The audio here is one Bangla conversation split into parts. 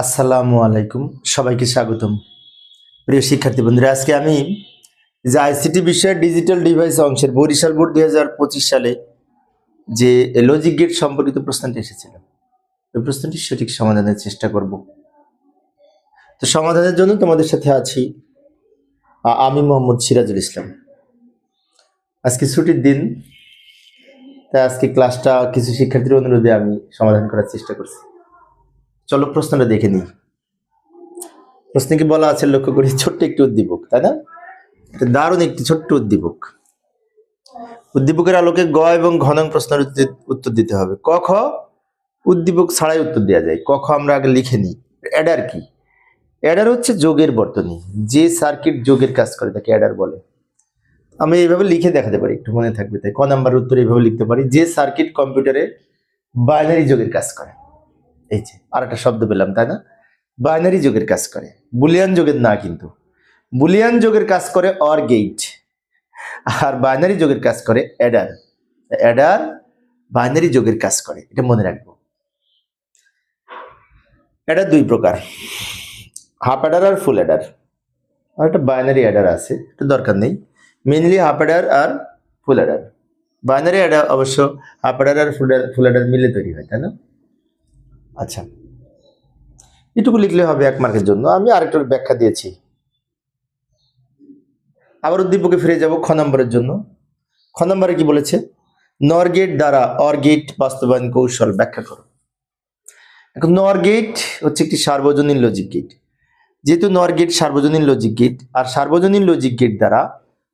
আসসালামু আলাইকুম। সবাইকে স্বাগতম। প্রিয় শিক্ষার্থী বন্ধুরা, আজকে আমি যে আইসিটি বিষয়ের ডিজিটাল ডিভাইস অংশের বরিশাল বোর্ড দুই হাজার পঁচিশ সালে যে লজিক গেট সম্পর্কিত প্রশ্নটি এসেছিল, ওই প্রশ্নটির সঠিক সমাধানের চেষ্টা করব। তো সমাধানের জন্য তোমাদের সাথে আছি আমি মোহাম্মদ সিরাজুল ইসলাম। আজকে ছুটির দিন, তাই আজকে ক্লাসটা কিছু শিক্ষার্থীর অনুরোধে আমি সমাধান করার চেষ্টা করছি। চলো প্রশ্নটা দেখে নিই। প্রশ্নে কি বলা আছে? লক্ষ্য করি, ছোট্ট একটি উদ্দীপক, তাই না? এটা দারুণ একটি ছোট্ট উদ্দীপক। উদ্দীপকের আলোকে গ এবং ঘনং প্রশ্নের উত্তর- দিতে হবে। ক, খ, উদ্দীপক ছাড়াই উত্তর দেওয়া যায়। ক, খ আমরা আগে লিখে নিই। অ্যাডার কি? অ্যাডার হচ্ছে যোগের বর্তনী। যে সার্কিট যোগের কাজ করে, তাকে অ্যাডার বলে। আমি এইভাবে লিখে দেখাতে পারি, একটু মনে থাকবে। তাই ক নাম্বার উত্তর এইভাবে লিখতে পারি। যে সার্কিট কম্পিউটারে বাইনারি যোগের কাজ করে। এই যে আর একটা শব্দ পেলাম, তাই না? বাইনারি যোগের কাজ করে। বুলিয়ান যোগের না কিন্তু। বুলিয়ান যোগের কাজ করে অর গেট আর বাইনারি যোগের কাজ করে অ্যাডার অ্যাডার বাইনারি যোগের কাজ করে। এটা মনে রাখব। অ্যাডার দুই প্রকার। হাফ অ্যাডার আর ফুল অ্যাডার আর একটা বাইনারি অ্যাডার আছে, এটা দরকার নেই। মেনলি হাফ অ্যাডার আর ফুল অ্যাডার বাইনারি অ্যাডার অবশ্য হাফ অ্যাডার আর ফুল ফুল অ্যাডার মিলে তৈরি হয়, তাই না? আচ্ছা। এটুকু লিখলে হবে এক মার্কের জন্য। আমি আরেকটু ব্যাখ্যা দিয়েছি। আবার উদ্দীপকে ফিরে যাব খ নম্বরের জন্য। খ নম্বরে কি বলেছে? নরগেট দ্বারা অর গেট বাস্তবায়ন কৌশল ব্যাখ্যা করো। এখন নরগেট হচ্ছে একটি সার্বজনীন লজিক গেট যেহেতু নরগেট সার্বজনীন লজিক গেট আর সার্বজনীন লজিক গেট দ্বারা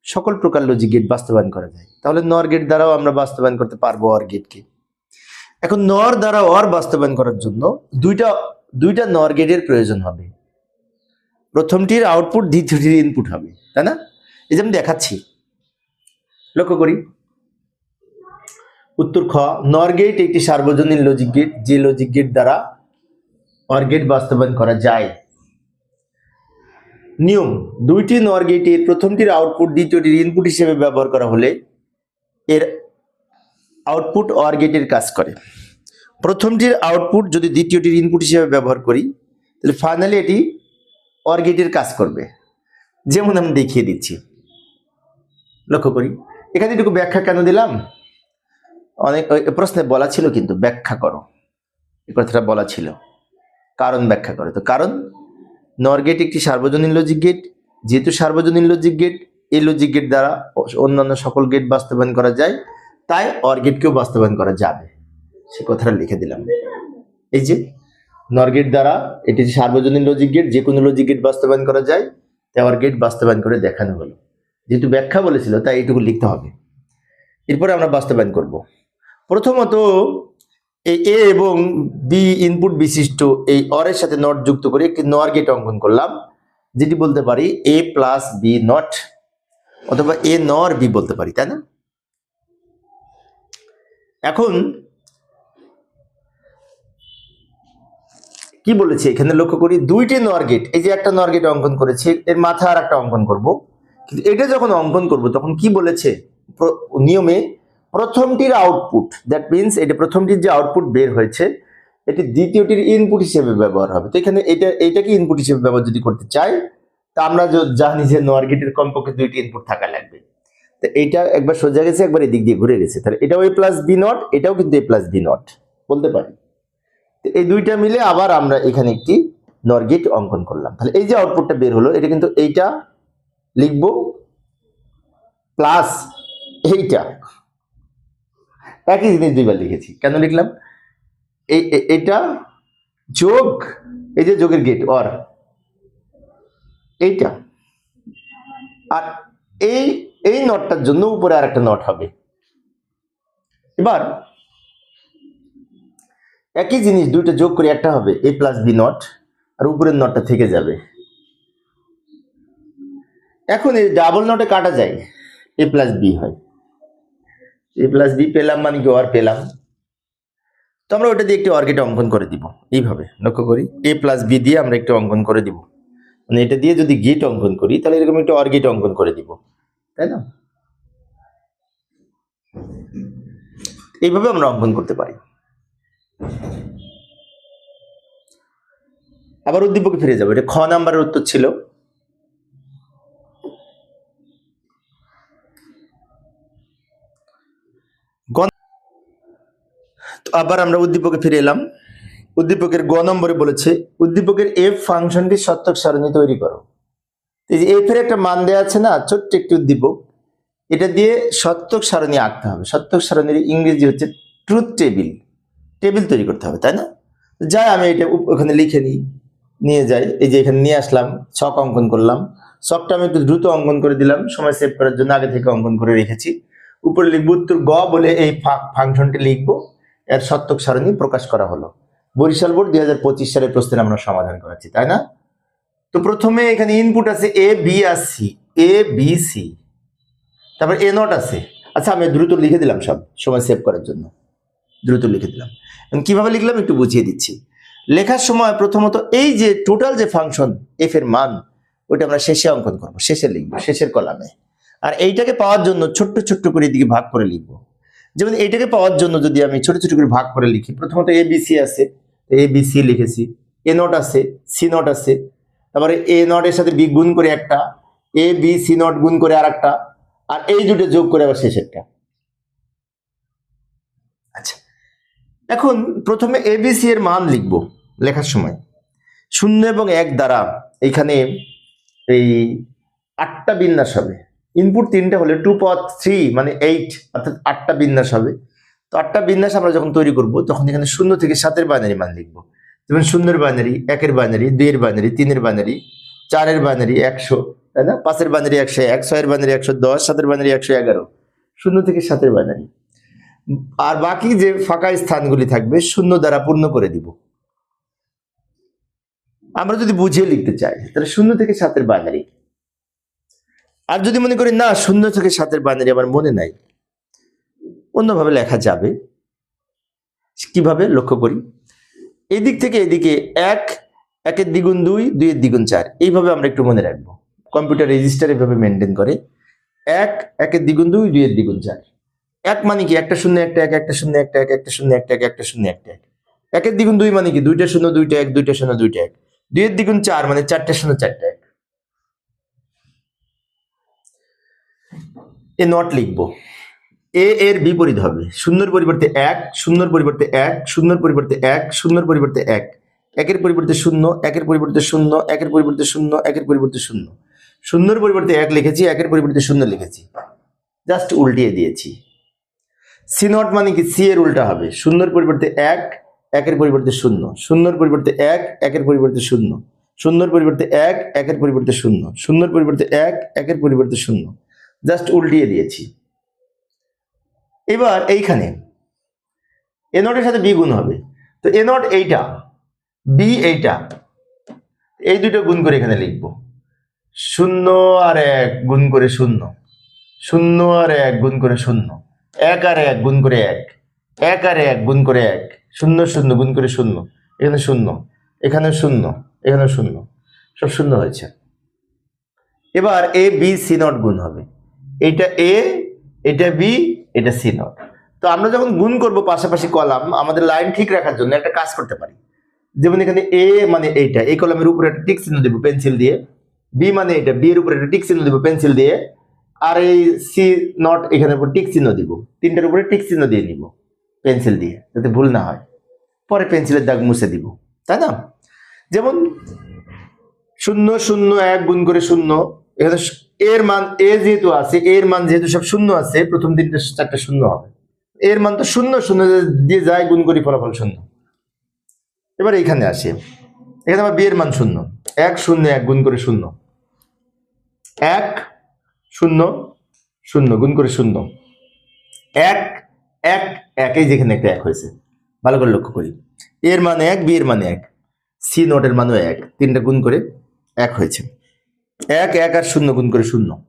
সকল প্রকার লজিক গেট বাস্তবায়ন করা যায়। তাহলে নরগেট দ্বারাও আমরা বাস্তবায়ন করতে পারব অর গেটকে এখন নর দ্বারা অর বাস্তবায়ন করার জন্য দুইটা দুইটা নর গেটের প্রয়োজন হবে। প্রথমটির আউটপুট, দ্বিতীয়টির ইনপুট হবে, তাই না? এই যে আমি দেখাচ্ছি। লক্ষ্য করি। উত্তর খ, নর গেট একটি সার্বজনীন লজিক গেট যে লজিক গেট দ্বারা অর গেট বাস্তবায়ন করা যায়। নিয়ম, দুইটি নর গেটের প্রথমটির আউটপুট, দ্বিতীয়টির ইনপুট হিসেবে ব্যবহার করা হলে এর আউটপুট অর গেটের কাজ করে। প্রথমটির আউটপুট যদি দ্বিতীয়টির ইনপুট হিসেবে ব্যবহার করি, তাহলে ফাইনালি এটি অর গেটের কাজ করবে। যেমন আমি দেখিয়ে দিচ্ছি। লক্ষ্য করি, এখানে এটুকু ব্যাখ্যা কেন দিলাম? অনেক প্রশ্নে বলা ছিল কিন্তু, ব্যাখ্যা করো। এই কথাটা বলা ছিল। কারণ ব্যাখ্যা করো। তো কারণ নর গেট একটি সার্বজনীন লজিক গেট যেহেতু সার্বজনীন লজিক গেট এই লজিক গেট দ্বারা অন্যান্য সকল গেট বাস্তবায়ন করা যায়। তাই অর গেটকেও বাস্তবায়ন করা যাবে। সে কথাটা লিখে দিলাম। এই যে নর গেট দ্বারা এটি সার্বজনীন লজিক গেট যে কোনো লজিক গেট বাস্তবায়ন করা যায়, তাই অর গেট বাস্তবায়ন করে দেখানো হলো। যেহেতু ব্যাখ্যা বলেছিল, তাই এইটুকু লিখতে হবে। এরপরে আমরা বাস্তবায়ন করব। প্রথমত, এই এ এবং বি ইনপুট বিশিষ্ট এই অরের সাথে নট যুক্ত করে একটি নর গেট অঙ্কন করলাম, যেটি বলতে পারি এ প্লাস বি নট অথবা এ নর বি বলতে পারি, তাই না? এখন কি বলেছে? এখানে লক্ষ্য করি দুইটি নর গেট এই যে একটা নর গেট অঙ্কন করেছে, এর মাথা আর একটা অঙ্কন করব। কিন্তু এটা যখন অঙ্কন করব, তখন কি বলেছে? নিয়মে প্রথমটির আউটপুট দ্যাট মিনস এটা প্রথমটির যে আউটপুট বের হয়েছে, এটি দ্বিতীয়টির ইনপুট হিসেবে ব্যবহার হবে। তো এখানে এটা, এটাকে ইনপুট হিসেবে ব্যবহার যদি করতে চাই, তা আমরা জানি যে নর গেটের কমপক্ষে দুইটি ইনপুট থাকা লাগবে। তো এইটা একবার সোজা গেছে, একবার এদিক দিয়ে ঘুরে গেছে। তাহলে এটাও এ প্লাস বি নট এটাও কিন্তু এ প্লাস বি নট বলতে পারি। এই দুইটা মিলে আবার আমরা এখানে একটি নর গেট অঙ্কন করলাম। তাহলে এই যে আউটপুটটা বের হলো, এটা কিন্তু এইটা লিখব প্লাস এইটা। একই জিনিস দুইবার লিখেছি। কেন লিখলাম? এই এটা যোগ, এই যে যোগের গেট অর এইটা। আর এই এই নটটার জন্য উপরে আর একটা নট হবে। এবার একই জিনিস দুইটা যোগ করে একটা হবে এ প্লাস বি নট আর উপরের নটটা থেকে যাবে। এখন এই ডাবল নটে কাটা যায় এ প্লাস বি হয়। এ প্লাস বি পেলাম মানে কি আর পেলাম। তো আমরা ওটা দিয়ে একটি অর্গেট অঙ্কন করে দিব, এইভাবে লক্ষ্য করি এ প্লাস বি দিয়ে আমরা একটু অঙ্কন করে দিব। মানে এটা দিয়ে যদি গেট অঙ্কন করি, তাহলে এরকম একটু অর্গেট অঙ্কন করে দিব। তাই না? এইভাবে আমরা অঙ্কন করতে পারি। আবার উদ্দীপকে ফিরে যাব। এটা খ নাম্বারের উত্তর ছিল। আবার আমরা উদ্দীপকে ফিরে এলাম। উদ্দীপকের গ নম্বরে বলেছে, উদ্দীপকের এফ ফাংশনটি সত্যক সারণী তৈরি করো। এই যে এফ এর একটা মান দেওয়া আছে না, ছোট্ট একটি উদ্দীপক। এটা দিয়ে সত্যক সারণী আঁকতে হবে। সত্যক সারণীর ইংরেজি হচ্ছে ট্রুথ টেবিল টেবিল তৈরি করতে হবে, তাই না? যাই, আমি এটা ওখানে লিখে নিই। নিয়ে যাই। এই যে এখানে নিয়ে আসলাম, ছক অঙ্কন করলাম। ছকটা আমি একটু দ্রুত অঙ্কন করে দিলাম। সময় সেভ করার জন্য আগে থেকে অঙ্কন করে রেখেছি। উপরে লিখব উত্তর গ বলে এই ফাংশনটি লিখব। এর সত্যক সারণী প্রকাশ করা হলো। বরিশাল বোর্ড দুই সালের প্রশ্নের আমরা সমাধান করাচ্ছি তাই না? তো প্রথমে এখানে ইনপুট আছে এ বি আর সি এ বি সি তারপর এ নট আছে। আচ্ছা আমি দ্রুত লিখে দিলাম সব, সময় সেভ করার জন্য। দ্রুত লিখে দিলাম। কীভাবে লিখলাম একটু বুঝিয়ে দিচ্ছি। লেখার সময় প্রথমত এই যে টোটাল যে ফাংশন এফ এর মান ওটা আমরা শেষে অঙ্কন করব, শেষে লিখব, শেষের কলামে। আর এইটাকে পাওয়ার জন্য ছোট্ট ছোট্ট করে এদিকে ভাগ করে লিখব। যেমন এইটাকে পাওয়ার জন্য যদি আমি ছোট ছোট করে ভাগ করে লিখি, প্রথমত এ বি সি আছে। এ বি সি লিখেছি। এ নট আছে সি নট আছে। তারপরে এ নটের সাথে বি গুণ করে একটা, এ, বি, সি নট গুণ করে আর একটা আর এই দুটো যোগ করে আবার শেষেরটা। আচ্ছা এখন প্রথমে এ, বি, সি এর মান লিখব লেখার সময়। শূন্য এবং এক দ্বারা এখানে এই আটটা বিন্যাস হবে। ইনপুট তিনটে হলে টু পাওয়ার থ্রি মানে এইট অর্থাৎ আটটা বিন্যাস হবে। তো আটটা বিন্যাস আমরা যখন তৈরি করব, তখন এখানে শূন্য থেকে সাতের বাইনারি মান লিখব। যেমন শূন্যের বাইনারি একের বাইনারি দুইয়ের বাইনারি তিনের বাইনারি চারের বাইনারি একশো, তাই না? পাঁচের বাইনারি একশো এক, ছয়ের বাইনারি একশো দশ, সাতের বাইনারি একশো এগারো। শূন্য থেকে সাতের বাইনারি আর বাকি যে ফাঁকা স্থানগুলি থাকবে, শূন্য দ্বারা পূর্ণ করে দিব। আমরা যদি বুঝিয়ে লিখতে চাই, তাহলে শূন্য থেকে সাতের বাইনারি আর যদি মনে করি, না, শূন্য থেকে সাতের বাইনারি আমার মনে নাই, অন্যভাবে লেখা যাবে। কীভাবে? লক্ষ্য করি। এদিক থেকে এদিকে এক, একের দ্বিগুণ দুই, দুইয়ের দ্বিগুণ চার। এইভাবে আমরা একটু মনে রাখব। কম্পিউটার রেজিস্টার এভাবে মেনটেন করে। এক, একের দ্বিগুণ দুই, দুইয়ের দ্বিগুণ চার। এক মানে কি? একটা শূন্য, একটা এক, একটা শূন্য, একটা এক, একটা শূন্য, একটা এক, একটা শূন্য, একটা এক। একের দ্বিগুণ দুই মানে কি? দুইটা শূন্য, দুইটা এক, দুইটা শূন্য, দুইটা এক। দুইয়ের দ্বিগুণ চার মানে চারটা শূন্য, চারটা এক। এ নট লিখব। এ এর বিপরীত হবে। শূন্যর পরিবর্তে এক, শূন্যর পরিবর্তে এক, শূন্যর পরিবর্তে এক, শূন্যর পরিবর্তে এক। একের পরিবর্তে শূন্য, একের পরিবর্তে শূন্য, একের পরিবর্তে শূন্য, একের পরিবর্তে শূন্য। শূন্যর পরিবর্তে এক লিখেছি, একের পরিবর্তে শূন্য লিখেছি। জাস্ট উল্টিয়ে দিয়েছি। সি নট মানে কি? সি এর উল্টা হবে। শূন্যর পরিবর্তে এক, একের পরিবর্তে শূন্য। শূন্যর পরিবর্তে এক, একের পরিবর্তে শূন্য। শূন্যর পরিবর্তে এক, একের পরিবর্তে শূন্য। শূন্যর পরিবর্তে এক, একের পরিবর্তে শূন্য। জাস্ট উল্টিয়ে দিয়েছি। এবার এইখানে এ নটের সাথে বি গুণ হবে। তো এ নট এইটা বি এইটা, এই দুটো গুণ করে এখানে লিখব। শূন্য আর এক গুণ করে শূন্য। শূন্য আর এক গুণ করে শূন্য। এক আর এক গুণ করে এক। এক আর এক গুণ করে এক। শূন্য শূন্য গুণ করে শূন্য। এখানে শূন্য এখানে শূন্য এখানে শূন্য। সব শূন্য হয়েছে। এবার এ বি সি নট গুণ হবে। এটা এ এটা বি এটা সি নট তো আমরা যখন গুণ করব পাশাপাশি কলাম, আমাদের লাইন ঠিক রাখার জন্য একটা কাজ করতে পারি। যেমন এখানে এ মানে এইটা, এই কলামের উপরে একটা টিক চিহ্ন দেবো পেন্সিল দিয়ে। বি মানে এটা বি এর উপরে একটা টিক চিহ্ন দেবো পেন্সিল দিয়ে। আর এই সি নট এখানে উপর টিক চিহ্ন দিব, তিনটার উপরে টিক চিহ্ন দিয়ে নিব পেন্সিল দিয়ে, যাতে ভুল না হয়। পরে পেন্সিলের দাগ মুছে দিব, তাই না? যেমন শূন্য শূন্য, এক গুণ করে শূন্য এখানে এর মান, এ যেহেতু আছে, এর মান যেহেতু সব শূন্য আছে, প্রথম তিনটা চারটা শূন্য হবে। এর মান তো শূন্য শূন্য দিয়ে যায়, গুণ করি ফলাফল শূন্য। এবার এইখানে আসি। এখানে আবার বিয়ের মান শূন্য। এক শূন্য, এক গুণ করে শূন্য। এক শূন্য শূন্য, গুণ করে শূন্য। এক এক একই যেখানে একটা এক হয়েছে। ভালো করে লক্ষ্য করি। এর মান এক, বিয়ের মানে এক। সি নোটের মানও এক। তিনটা গুণ করে এক হয়েছে। এক এক আর শূন্য, গুণ করে শূন্য।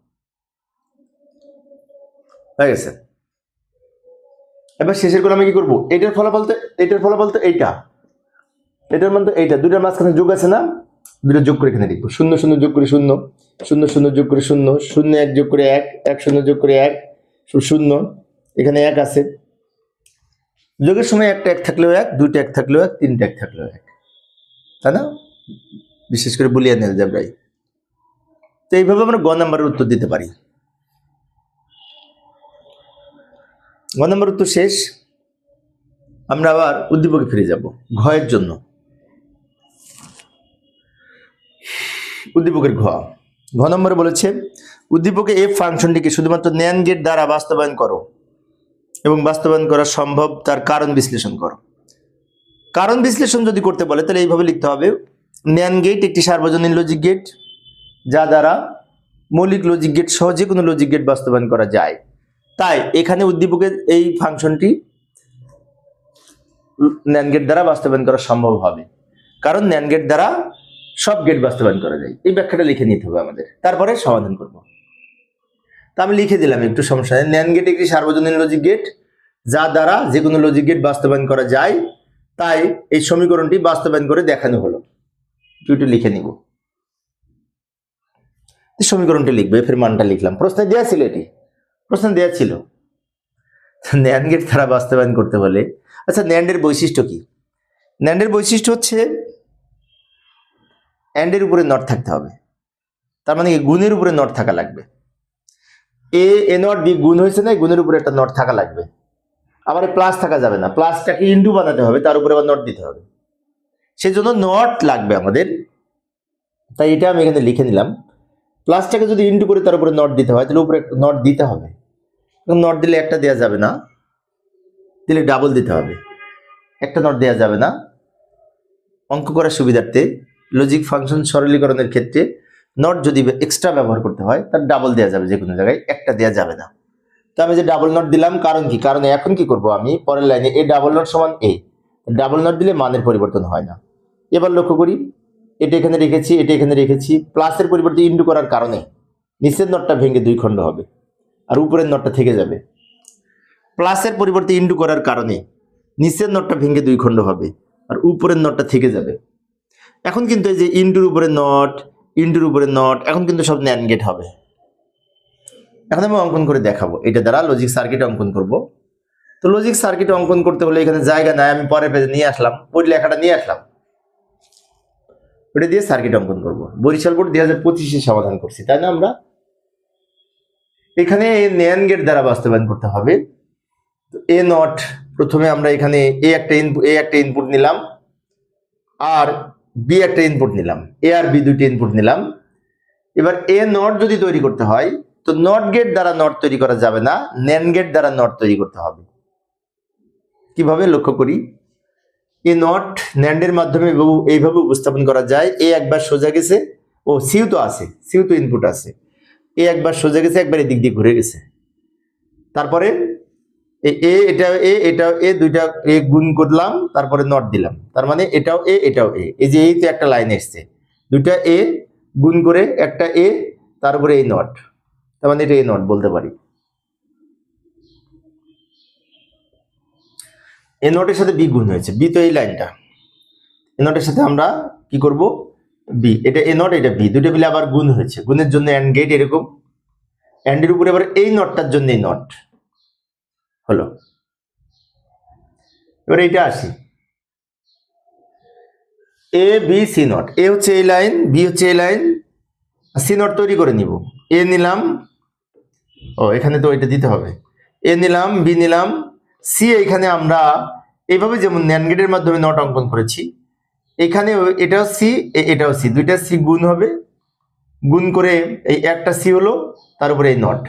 হয়ে গেছে। এবার শেষের করে আমি কি করব? এটার ফলাফল তো এটার ফলাফল তো এইটা। এটার মান তো এইটা। দুটার মাঝখানে যোগ আছে না? দুটো যোগ করে এখানে লিখব। শূন্য শূন্য যোগ করে শূন্য। শূন্য শূন্য যোগ করে শূন্য। শূন্য এক যোগ করে এক। এক, শূন্য যোগ করে এক। শূন্য। এখানে এক আছে। যোগের সময় একটা এক থাকলেও এক, দুইটা এক থাকলেও এক, তিনটা এক থাকলেও এক। তাই না? বিশেষ করে বলিয়া বুলিয়ান অ্যালজাবরায় তো এইভাবে আমরা গ নাম্বারের উত্তর দিতে পারি। গ নাম্বার উত্তর শেষ। আমরা আবার উদ্দীপকে ফিরে যাব, ঘয়ের জন্য। উদ্দীপকের ঘ। ঘ নম্বরে বলেছে, উদ্দীপকে এফ ফাংশনটিকে শুধুমাত্র ন্যান গেট দ্বারা বাস্তবায়ন করো এবং বাস্তবায়ন করা সম্ভব, তার কারণ বিশ্লেষণ করো। কারণ বিশ্লেষণ যদি করতে বলে, তাহলে এইভাবে লিখতে হবে, ন্যান গেট একটি সার্বজনীন লজিক গেট যা দ্বারা মৌলিক লজিক গেট সহ যে কোনো লজিক গেট বাস্তবায়ন করা যায়। তাই এখানে উদ্দীপকের এই ফাংশনটি ন্যান গেট দ্বারা বাস্তবায়ন করা সম্ভব হবে। কারণ ন্যান গেট দ্বারা সব গেট বাস্তবায়ন করা যায়। এই ব্যাখ্যাটা লিখে নিতে হবে আমাদের। তারপরে সমাধান করব। তা আমি লিখে দিলাম একটু সমস্যা। নেই ন্যান গেট একটি সার্বজনীন লজিক গেট যা দ্বারা যে কোনো লজিক গেট বাস্তবায়ন করা যায়। তাই এই সমীকরণটি বাস্তবায়ন করে দেখানো হলো। একটু লিখে নিব। সমীকরণটি লিখবে, ফের মানটা লিখলাম। প্রশ্নে দেওয়া ছিল এটি। প্রশ্ন দেওয়া ছিল। ন্যান গেট দ্বারা বাস্তবায়ন করতে হলে। আচ্ছা ন্যান্ডের বৈশিষ্ট্য কি? ন্যান্ডের বৈশিষ্ট্য হচ্ছে অ্যান্ডের উপরে নট থাকতে হবে। তার মানে গুণের উপরে নট থাকা লাগবে। এ এ নট বি গুণ হয়েছে না গুণের উপরে একটা নট থাকা লাগবে। আবার প্লাস থাকা যাবে না। প্লাসটাকে ইন্টু বানাতে হবে, তার উপরে আবার নট দিতে হবে। সেজন্য নট লাগবে আমাদের। তাই এটা আমি এখানে লিখে নিলাম। প্লাসটাকে যদি ইন্টু করে তার উপরে নট দিতে হয়, তাহলে উপরে নট দিতে হবে। নট দিলে একটা দেওয়া যাবে না। দিলে ডাবল দিতে হবে। একটা নট দেওয়া যাবে না। অঙ্ক করার সুবিধার্থে লজিক ফাংশন সরলীকরণের ক্ষেত্রে নট যদি এক্সট্রা ব্যবহার করতে হয়, তার ডাবল দেওয়া যাবে যে কোনো জায়গায়, একটা দেওয়া যাবে না। তো আমি যে ডাবল নট দিলাম, কারণ কি? কারণ এখন কি করব আমি? পরের লাইনে এ ডাবল নট সমান এ ডাবল নট দিলে মানের পরিবর্তন হয় না। এবার লক্ষ্য করি এটা এখানে রেখেছি, এটা এখানে রেখেছি। প্লাসের পরিবর্তে ইন্টু করার কারণে নিচের নটটা ভেঙে দুই খণ্ড হবে আর উপরের নটটা থেকে যাবে। প্লাসের পরিবর্তে ইন্টু করার কারণে নিচের নটটা ভেঙে দুই খণ্ড হবে আর উপরের নটটা থেকে যাবে। এখন কিন্তু এই যে ইন্টুর উপরে নট ইন্টুর উপরে নট, এখন কিন্তু সব ন্যান গেট হবে। এখন আমি অঙ্কন করে দেখাবো। এটা দ্বারা লজিক সার্কিট অঙ্কন করব। তো লজিক সার্কিট অঙ্কন করতে হলে এখানে জায়গা নাই, আমি পরে পেজে নিয়ে আসলাম ওই লেখাটা নিয়ে আসলাম। ওটা দিয়ে সার্কিট অঙ্কন করব। বরিশাল বোর্ড দুই হাজার পঁচিশে সমাধান করছি, তাই না আমরা? এখানে ন্যান গেট দ্বারা বাস্তবায়ন করতে হবে। এ নট প্রথমে আমরা এখানে এ একটা ইনপুট এ একটা ইনপুট নিলাম, আর বি একটা ইনপুট নিলাম এ আর বি দুটি ইনপুট নিলাম। এবার এ নট যদি তৈরি করতে হয়, তো নট গেট দ্বারা নট তৈরি করা যাবে না, ন্যান গেট দ্বারা নট তৈরি করতে হবে। কীভাবে? লক্ষ্য করি। এ নট ন্যান্ডের মাধ্যমে এইভাবে উপস্থাপন করা যায়। এ একবার সোজা গেছে, ও সিউ তো আছে, সিউ তো ইনপুট আছে। এ একবার সোজা গেছে, একবার এদিক দিয়ে ঘুরে গেছে। তারপরে এ এটা এ, এটাও এ, দুইটা এ গুণ করলাম, তারপরে নট দিলাম। তার মানে এটাও এ এটাও এ। এই যে এই তো একটা লাইন এসছে। দুইটা এ গুণ করে একটা এ তারপরে এই নট। তার মানে এটা এ নট, বলতে পারি। এ নটের সাথে বি গুণ হয়েছে। বি তো এই লাইনটা। এ নটের সাথে আমরা কি করব? বি এটা এ নট এটা বি দুটো মিলে আবার গুণ হয়েছে। গুণের জন্য অ্যান্ড গেট এরকম। অ্যান্ডের উপরে আবার এই নটটার জন্য এই নট হলো। এবার এইটা আসি। A B C not A হচ্ছে এই লাইন বি হচ্ছে এই লাইন। সি নট তৈরি করে নিব। এ নিলাম। ও, এখানে তো এটা দিতে হবে। এ নিলাম বি নিলাম। সি এখানে আমরা এইভাবে যেমন ন্যান গেটের মাধ্যমে নট অঙ্কন করেছি এখানে এটাও সি এটাও সি, দুইটা সি গুণ হবে, গুণ করে এই একটা সি হলো, তার উপরে এই নট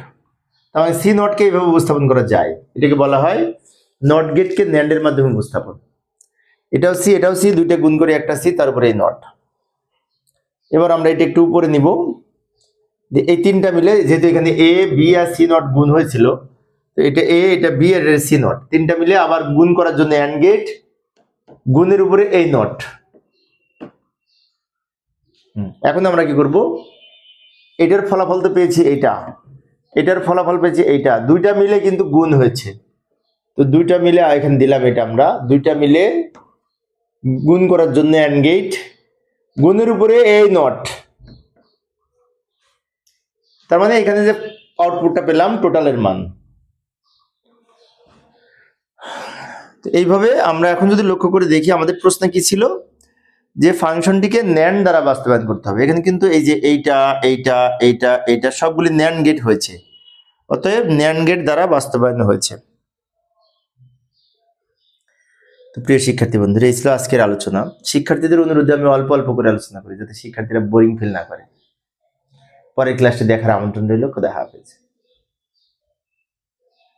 তার মানে সি নটকে এইভাবে উপস্থাপন করা যায়, এটাকে বলা হয় নট গেটকে ন্যান্ডের মাধ্যমে উপস্থাপন। এটাও সি এটাও সি, দুইটা গুণ করে একটা সি, তার উপরে এই নট এবার আমরা এটা একটু উপরে নিব এই তিনটা মিলে যেহেতু এখানে এ বি আর সি নট গুণ হয়েছিল তো এটা এ এটা বি আর সি নট তিনটা মিলে আবার গুণ করার জন্য অ্যান্ড গেট গুণের উপরে এই নট এখন আমরা কি করব? এটার ফলাফল তো পেয়েছি এইটা। এটার ফলাফল পেয়েছি এইটা। দুইটা মিলে কিন্তু গুণ হয়েছে। তো দুইটা মিলে এখানে দিলাম এটা আমরা। দুইটা মিলে গুণ করার জন্য অ্যান্ড গেট গুণের উপরে এই নট তার মানে এখানে যে আউটপুটটা পেলাম টোটালের মান। তো এইভাবে আমরা এখন যদি লক্ষ্য করে দেখি, আমাদের প্রশ্ন কি ছিল? যে ফাংশনটিকে ন্যান দ্বারা বাস্তবায়ন করতে হবে। এখানে কিন্তু এই যে এইটা এইটা এইটা এইটা সবগুলি ন্যান গেট হয়েছে। অতএব ন্যান গেট দ্বারা বাস্তবায়ন হয়েছে। তো প্রিয় শিক্ষার্থী বন্ধুরা, এই ছিল আজকের আলোচনা। শিক্ষার্থীদের অনুরোধে আমি অল্প অল্প করে আলোচনা করি, যাতে শিক্ষার্থীরা বোরিং ফিল না করে। পরের ক্লাসটি দেখার আমন্ত্রণ রইল। খোদা হাফেজ।